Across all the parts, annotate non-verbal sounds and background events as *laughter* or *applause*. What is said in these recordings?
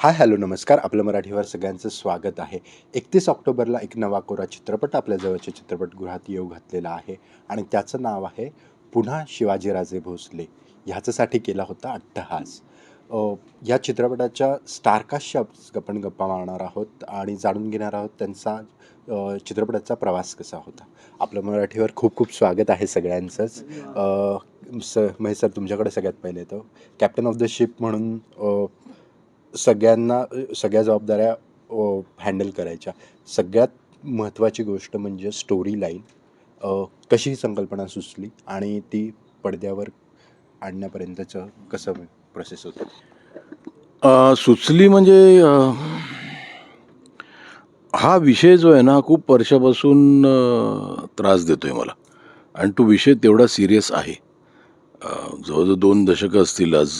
Hi hello नमस्कार. आपलं मराठीवर सगळ्यांचं स्वागत आहे. एकतीस ऑक्टोबरला एक नवा कोरा चित्रपट आपल्या जवळच्या चित्रपटगृहात येऊ घातलेला आहे आणि त्याचं नाव आहे पुन्हा शिवाजीराजे भोसले. ह्याच्यासाठी केला होता अट्टहास. या चित्रपटाच्या स्टारकास्टशी आपण गप्पा मारणार आहोत आणि जाणून घेणार आहोत त्यांचा चित्रपटाचा प्रवास कसा होता. आपलं मराठीवर खूप खूप स्वागत आहे सगळ्यांचंच. स महेश सर तुमच्याकडे सगळ्यात पहिले येतो कॅप्टन ऑफ द शिप म्हणून सगळ्यांना सगळ्या जबाबदाऱ्या हँडल करायच्या. सगळ्यात महत्त्वाची गोष्ट म्हणजे स्टोरी लाईन कशी ही संकल्पना सुचली आणि ती पडद्यावर आणण्यापर्यंतचं कसं प्रोसेस होतं? सुचली म्हणजे हा विषय जो आहे ना खूप वर्षापासून त्रास देतो आहे मला. आणि तो विषय तेवढा सिरियस आहे. जवळजवळ दोन दशकं असतील आज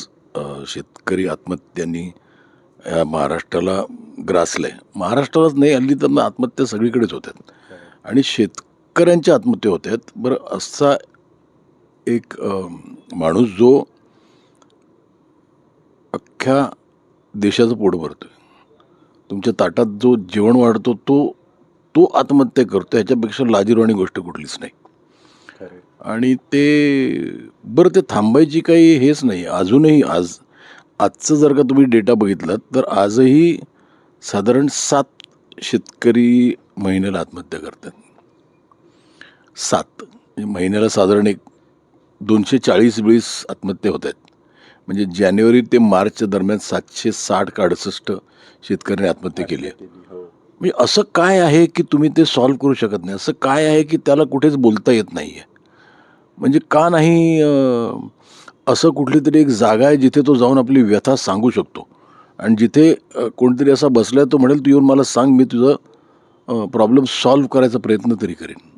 शेतकरी आत्महत्यांनी या महाराष्ट्राला ग्रासलंय. महाराष्ट्रालाच नाही हल्ली तर आत्महत्या सगळीकडेच होत्यात. आणि शेतकऱ्यांच्या आत्महत्या होत आहेत बरं असा एक माणूस जो अख्ख्या देशाचं पोट भरतोय. तुमच्या ताटात जो जेवण वाढतो तो तो आत्महत्या करतो ह्याच्यापेक्षा लाजीरवाणी गोष्ट कुठलीच नाही. आणि ते बरं ते थांबायची काही हेच नाही. अजूनही आज आजचं जर का तुम्ही डेटा बघितलात तर आजही साधारण सात शेतकरी महिन्याला आत्महत्या करतात. सात. म्हणजे महिन्याला साधारण एक दोनशे चाळीस वेळीस आत्महत्या होत आहेत. म्हणजे जानेवारी ते मार्चच्या दरम्यान सातशे साठ का अडुसष्ट शेतकऱ्यांनी आत्महत्या केली आहे. हो. म्हणजे असं काय आहे की तुम्ही ते सॉल्व्ह करू शकत नाही? असं काय आहे की त्याला कुठेच बोलता येत नाही आहे म्हणजे का नाही असं कुठली तरी एक जागा आहे जिथे तो जाऊन आपली व्यथा सांगू शकतो. आणि जिथे कोणतरी असा बसलाय तो म्हणेल तू येऊन मला सांग मी तुझं प्रॉब्लेम सॉल्व्ह करायचा प्रयत्न तरी करेन.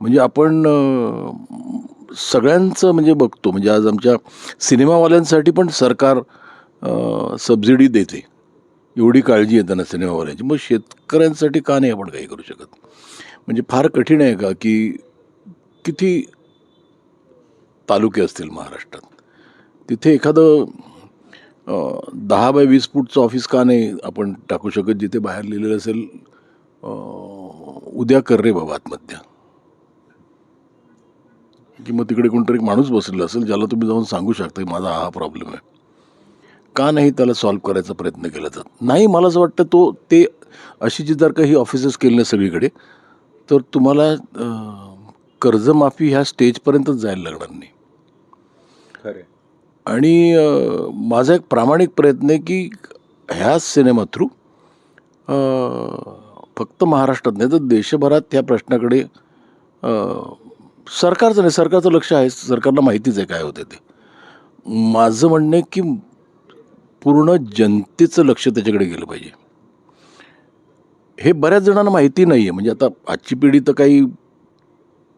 म्हणजे आपण सगळ्यांचं म्हणजे बघतो म्हणजे आज आमच्या सिनेमावाल्यांसाठी पण सरकार सबसिडी देते. एवढी काळजी आहे त्यांना सिनेमावाल्यांची. मग शेतकऱ्यांसाठी का नाही आपण काही करू शकत? म्हणजे फार कठीण आहे का? की किती तालुके असतील महाराष्ट्रात. तिथे एखादं दहा बाय वीस फूटचं ऑफिस का नाही आपण टाकू शकत जिथे बाहेर लिहिलेलं असेल उद्या कर रे बाबा आत्महत्या की मग तिकडे कोणतरी एक माणूस बसलेला असेल ज्याला तुम्ही जाऊन सांगू शकता की माझा हा प्रॉब्लेम आहे. का नाही त्याला सॉल्व्ह करायचा प्रयत्न केला जात? नाही मला असं वाटतं तो ते अशी जी जर काही ऑफिसेस केले नाही सगळीकडे तर तुम्हाला कर्जमाफी ह्या स्टेजपर्यंतच जायला लागणार नाही. खरे आणि माझा एक प्रामाणिक प्रयत्न आहे की ह्या सिनेमा थ्रू फक्त महाराष्ट्रात नाही तर देशभरात ह्या प्रश्नाकडे सरकारचं नाही सरकारचं लक्ष आहे. सरकारला माहितीच आहे काय होते ते. माझं म्हणणं आहे की पूर्ण जनतेचं लक्ष त्याच्याकडे गेलं पाहिजे. हे बऱ्याच जणांना माहिती नाही आहे म्हणजे आता आजची पिढी तर काही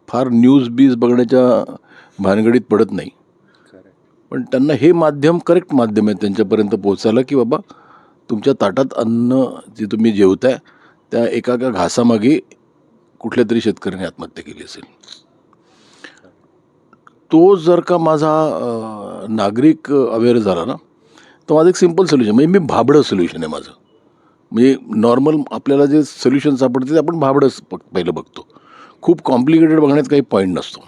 फार न्यूज बीज बघण्याच्या भानगडीत पडत नाही. पण त्यांना हे माध्यम करेक्ट माध्यम आहे त्यांच्यापर्यंत पोहोचायला की बाबा तुमच्या ताटात अन्न जे तुम्ही जेवताय त्या एका घासामागे कुठल्या तरी शेतकऱ्याने आत्महत्या केली असेल. तो जर का माझा नागरिक अवेअर झाला ना तर माझं एक सिंपल सोल्युशन म्हणजे मी भाबडं सोल्युशन आहे माझं. म्हणजे नॉर्मल आपल्याला जे सोल्युशन सापडते ते आपण भाबडंच पहिलं बघतो. खूप कॉम्प्लिकेटेड बघण्यात काही पॉईंट नसतो.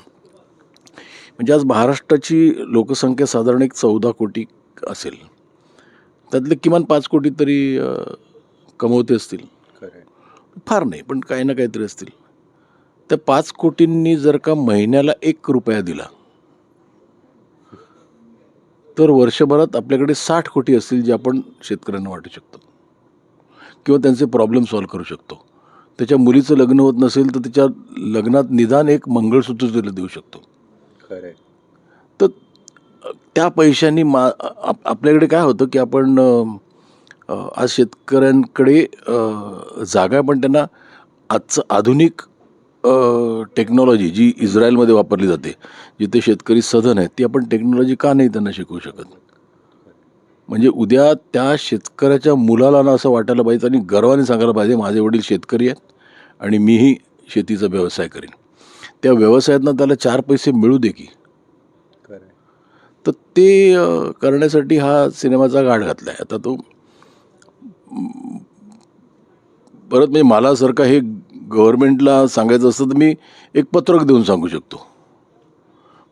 म्हणजे आज महाराष्ट्राची लोकसंख्या साधारण एक चौदा कोटी असेल. त्यातले किमान पाच कोटी तरी कमवते असतील. फार नाही पण काही ना काहीतरी असतील. त्या पाच कोटींनी जर का महिन्याला एक रुपया दिला तर वर्षभरात आपल्याकडे साठ कोटी असतील जे आपण शेतकऱ्यांना वाटू शकतो. किंवा त्यांचे प्रॉब्लेम सॉल्व्ह करू शकतो. त्याच्या मुलीचं लग्न होत नसेल तर त्याच्या लग्नात निदान एक मंगळसूत्र तरी देऊ शकतो. तर त्या पैशांनी मा आप- आपल्याकडे काय होतं की आपण आज शेतकऱ्यांकडे जागा आहे, पण त्यांना आजचं आधुनिक टेक्नॉलॉजी जी इस्रायलमध्ये वापरली जाते जिथे शेतकरी सधन आहेत ती आपण टेक्नॉलॉजी का नाही त्यांना शिकवू शकत? म्हणजे उद्या त्या शेतकऱ्याच्या मुलाला ना असं वाटायला पाहिजे आणि गर्वाने सांगायला पाहिजे माझे वडील शेतकरी आहेत आणि मीही शेतीचा व्यवसाय करीन. त्या व्यवसायातनं त्याला चार पैसे मिळू दे की. तर ते करण्यासाठी हा सिनेमाचा गाठ घातला आहे आता तो परत म्हणजे मला जर का हे गव्हर्नमेंटला सांगायचं असतं तर मी एक पत्रक देऊन सांगू शकतो.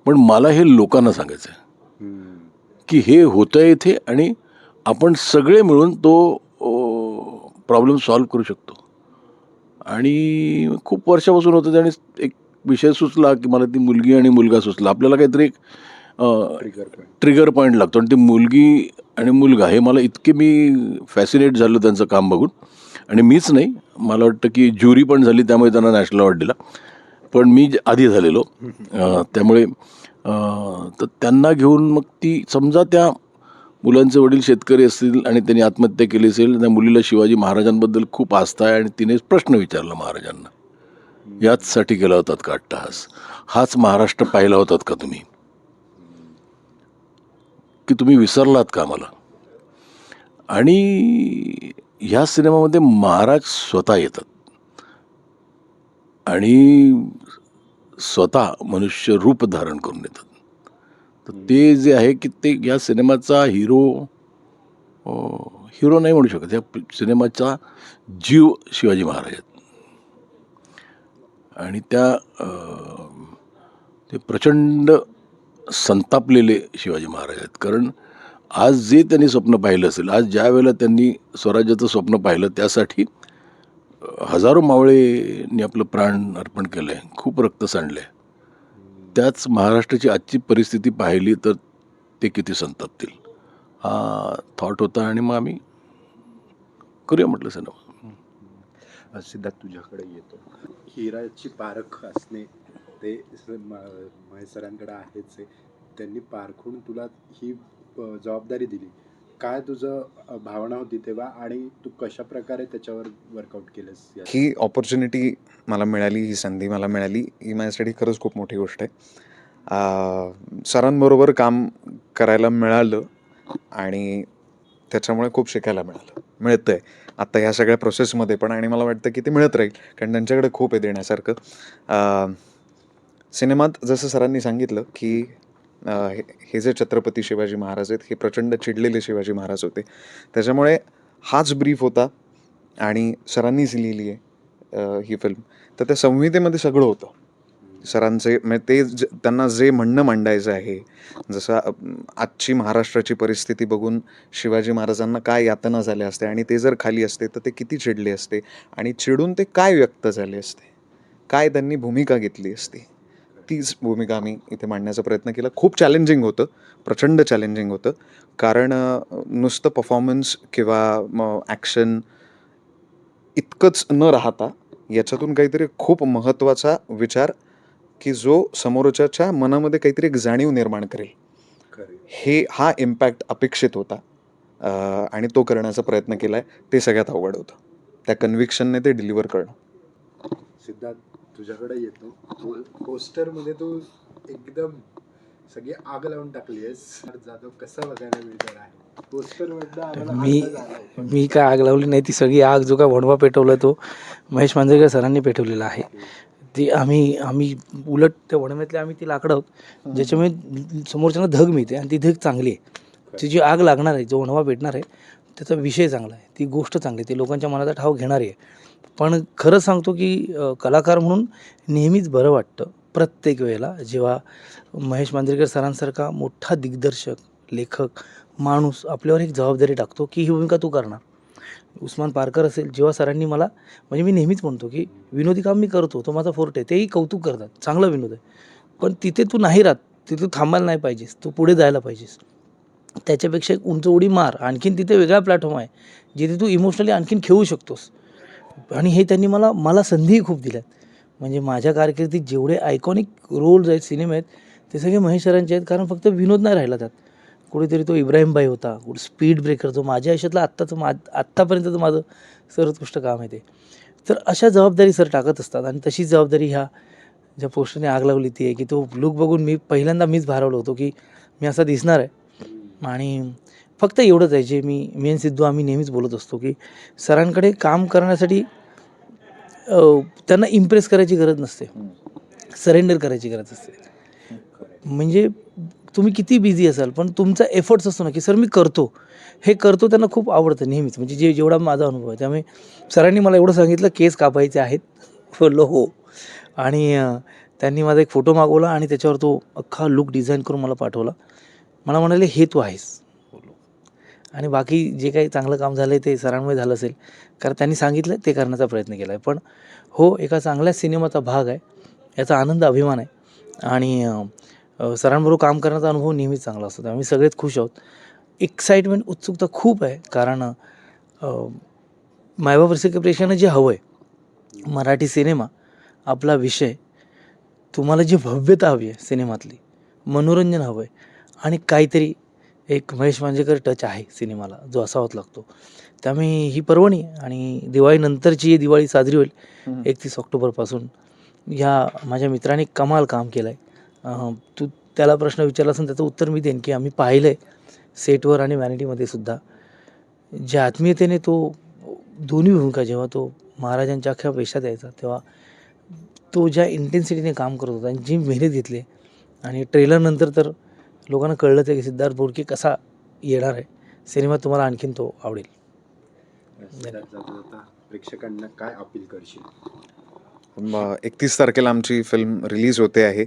पण मला हे लोकांना सांगायचं आहे. की हे होतं आहे इथे आणि आपण सगळे मिळून तो प्रॉब्लेम सॉल्व्ह करू शकतो. आणि खूप वर्षापासून होतं आणि एक विषय सुचला की मला ती मुलगी आणि मुलगा सुचला. आपल्याला काहीतरी एक. ट्रिगर पॉईंट लागतो. आणि ती मुलगी आणि मुलगा हे मला इतके मी फॅसिनेट झालो त्यांचं काम बघून. आणि मीच नाही मला वाटतं की ज्युरी पण झाली त्यामुळे त्यांना नॅशनल अवॉर्ड दिला. पण मी ज- आधी झालेलो. त्यामुळे तर त्यांना घेऊन मग ती समजा त्या मुलांचे वडील शेतकरी असतील आणि त्यांनी आत्महत्या केली असेल त्या मुलीला शिवाजी महाराजांबद्दल खूप आस्था आहे आणि तिने प्रश्न विचारला महाराजांना. याचसाठी केला होतात का अट्टहास? हाच महाराष्ट्र पाहिला होतात का तुम्ही? की तुम्ही विसरलात का मला आणि ह्या सिनेमामध्ये महाराज स्वतः येतात. आणि स्वतः मनुष्य रूप धारण करून येतात. तर ते जे आहे की ते या सिनेमाचा हिरो हिरो नाही म्हणू शकत. या सिनेमाचा जीव शिवाजी महाराज आहेत. आणि त्या ते प्रचंड संतापलेले शिवाजी महाराज आहेत. कारण आज जे त्यांनी स्वप्न पाहिलं असेल आज ज्या वेळेला त्यांनी स्वराज्याचं स्वप्न पाहिलं त्यासाठी हजारो मावळेंनी आपलं प्राण अर्पण केलं आहे खूप रक्त सांडलं आहे त्याच महाराष्ट्राची आजची परिस्थिती पाहिली तर ते किती संतापतील? हा थॉट होता आणि मग आम्ही करूया म्हटलं सिनेमा सिद्धार्थ तुझ्याकडे येतो. हिराची पारख असणे ते स- सरांकडे आहेच आहे. त्यांनी पारखून तुला ही जबाबदारी दिली. काय तुझं भावना होती तेव्हा आणि तू कशा प्रकारे त्याच्यावर वर्कआउट केलंस या- ही ऑपॉर्च्युनिटी मला मिळाली ही संधी मला मिळाली ही माझ्यासाठी खरंच खूप मोठी गोष्ट आहे. सरांबरोबर काम करायला मिळालं आणि त्याच्यामुळे खूप शिकायला मिळालं. मिळतं आहे आत्ता ह्या सगळ्या प्रोसेसमध्ये पण आणि मला वाटतं की ते मिळत राहील कारण त्यांच्याकडे खूप आहे देण्यासारखं. सिनेमात जसं सरांनी सांगितलं की हे हे जे छत्रपती शिवाजी महाराज आहेत हे प्रचंड चिडलेले शिवाजी महाराज होते. त्याच्यामुळे हाच ब्रीफ होता आणि सरांनीच लिहिली आहे ही फिल्म तर त्या संहितेमध्ये सगळं होतं. सरांचे म्हणजे ते ज त्यांना जे म्हणणं मांडायचं आहे जसं आजची महाराष्ट्राची परिस्थिती बघून शिवाजी महाराजांना काय यातना झाल्या असते आणि ते जर खाली असते तर ते किती चिडले असते आणि चिडून ते काय व्यक्त झाले असते? काय त्यांनी भूमिका घेतली असती? तीच भूमिका आम्ही इथे मांडण्याचा प्रयत्न केला. खूप चॅलेंजिंग होतं प्रचंड चॅलेंजिंग होतं. कारण नुसतं परफॉर्मन्स किंवा मग ॲक्शन इतकंच न राहता याच्यातून काहीतरी खूप महत्त्वाचा विचार की जो समोरच्याच्या मनामध्ये काहीतरी एक जाणीव निर्माण करेल. खरे हे हा इम्पॅक्ट अपेक्षित होता. आणि तो करण्याचा प्रयत्न केला आहे ते सगळ्यात अवघड होतं. त्या कन्व्हिक्शनने ते डिलिव्हर करणं. सिद्धार्थ तुझ्याकडे येतो. पोस्टरमध्ये तू एकदम सगळी आग लावून टाकली आहेस जाधव कसा बघायला मिळणार आहे? मी मी काय आग लावली नाही ती सगळी आग जो काय वणवा पेटवला तो महेश मांजरेकर सरांनी पेटवलेला आहे. ती आम्ही आम्ही उलट त्या वणव्यातले आम्ही ती लाकडं आहोत ज्याच्यामुळे समोरच्यांना धग मिळते आणि ती धग चांगली आहे. ती जी आग लागणार आहे जो वणवा पेटणार आहे त्याचा विषय चांगला आहे. ती गोष्ट चांगली आहे. ती लोकांच्या मनाचा ठाव घेणारी आहे. पण खरं सांगतो की कलाकार म्हणून नेहमीच बरं वाटतं. प्रत्येक वेळेला जेव्हा महेश मांजरेकर सरांसारखा मोठा दिग्दर्शक लेखक माणूस आपल्यावर एक जबाबदारी टाकतो की ही भूमिका तू करणार. उस्मान पारकर असेल जेव्हा सरांनी मला म्हणजे मी नेहमीच म्हणतो की विनोदी काम मी करतो तो माझा फोर्ट आहे. तेही कौतुक करतात चांगला विनोद आहे. पण तिथे तू नाही राहत तिथे तू थांबायला नाही पाहिजेस तू पुढे जायला पाहिजेस. त्याच्यापेक्षा एक उंच उडी मार आणखीन तिथे वेगळा प्लॅटफॉर्म आहे जिथे तू इमोशनली आणखीन खेळू शकतोस. आणि हे त्यांनी मला मला संधीही खूप दिल्यात. म्हणजे माझ्या कारकिर्दीत जेवढे आयकॉनिक रोल्स आहेत सिनेमे आहेत ते सगळे महेश सरांचे आहेत कारण फक्त विनोद नाही राहिला त्यात. कुठेतरी तो इब्राहिम भाई होता. कुठे स्पीड ब्रेकर जो माझ्या आयुष्यातला आत्ताचं मा आत्तापर्यंतचं माझं सर्वोत्कृष्ट काम आहे ते. तर अशा जबाबदारी सर टाकत असतात आणि तशीच जबाबदारी ह्या ज्या पोस्टरने आग लावली ती आहे की तो लुक बघून मी पहिल्यांदा मीच भारावलो होतो की मी असा दिसणार आहे. आणि फक्त एवढंच आहे जे मी मी आणि सिद्धू आम्ही नेहमीच बोलत असतो की सरांकडे काम करण्यासाठी त्यांना इम्प्रेस करायची गरज नसते. सरेंडर करायची गरज असते. म्हणजे तुम्ही किती बिझी असाल पण तुमचा एफर्ट्स असतो ना की सर मी करतो. हे करतो त्यांना खूप आवडतं नेहमीच. म्हणजे जे जेवढा माझा अनुभव आहे त्यामुळे सरांनी मला एवढं सांगितलं केस कापायचे आहेत. *laughs* बोललो हो. आणि त्यांनी माझा एक फोटो मागवला आणि त्याच्यावर तो अख्खा लुक डिझाईन करून मला पाठवला. मला म्हणाले हे तू आहेस. बोललो. आणि बाकी जे काही चांगलं काम झालं आहे ते सरांमुळे झालं असेल. कारण त्यांनी सांगितलं ते करण्याचा प्रयत्न केला आहे पण हो एका चांगल्या सिनेमाचा भाग आहे. याचा आनंद अभिमान आहे. आणि सरांबरोबर काम करण्याचा अनुभव नेहमीच चांगला असतो. त्यामुळे आम्ही सगळेच खुश आहोत. एक्साइटमेंट उत्सुकता खूप आहे. कारण मायबाप रसिक प्रेक्षकांना जे हवं आहे मराठी सिनेमा आपला विषय तुम्हाला जी भव्यता हवी आहे सिनेमातली मनोरंजन हवं आहे आणि काहीतरी एक महेश मांजरेकर टच आहे सिनेमाला जो असावाच लागतो. त्यामुळे ही पर्वणी आणि दिवाळीनंतरची ही दिवाळी साजरी होईल एकतीस ऑक्टोबरपासून. ह्या माझ्या मित्राने कमाल काम केलं आहे तू त्याला प्रश्न विचारला असेल त्याचं उत्तर मी देईन की आम्ही पाहिलं आहे सेटवर आणि व्हॅनिटीमध्ये सुद्धा. ज्या आत्मीयतेने तो दोन्ही भूमिका जेव्हा तो महाराजांच्या अख्ख्या वेशात यायचा तेव्हा तो ज्या इंटेन्सिटीने काम करत होता आणि जी मेहनत घेतली आणि ट्रेलरनंतर तर लोकांना कळलं ते की सिद्धार्थ बोडके कसा येणार आहे सिनेमात तुम्हाला आणखीन तो आवडेल. प्रेक्षकांना काय अपील करशील? एकतीस तारखेला आमची फिल्म रिलीज होते आहे.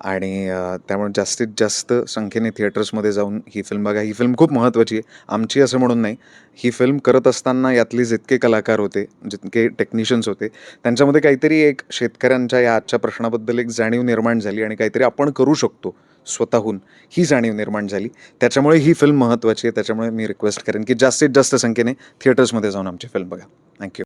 आणि त्यामुळे जास्तीत जास्त संख्येने थिएटर्समध्ये जाऊन ही फिल्म बघा. ही फिल्म खूप महत्त्वाची आहे. आमची असं म्हणून नाही. ही फिल्म करत असताना यातले जितके कलाकार होते जितके टेक्निशियन्स होते त्यांच्यामध्ये काहीतरी एक शेतकऱ्यांच्या या आजच्या प्रश्नाबद्दल एक जाणीव निर्माण झाली आणि काहीतरी आपण करू शकतो स्वतःहून. ही जाणीव निर्माण झाली. त्याच्यामुळे ही फिल्म महत्त्वाची आहे. त्याच्यामुळे मी रिक्वेस्ट करेन की जास्तीत जास्त संख्येने थिएटर्समध्ये जाऊन आमची फिल्म बघा. थँक्यू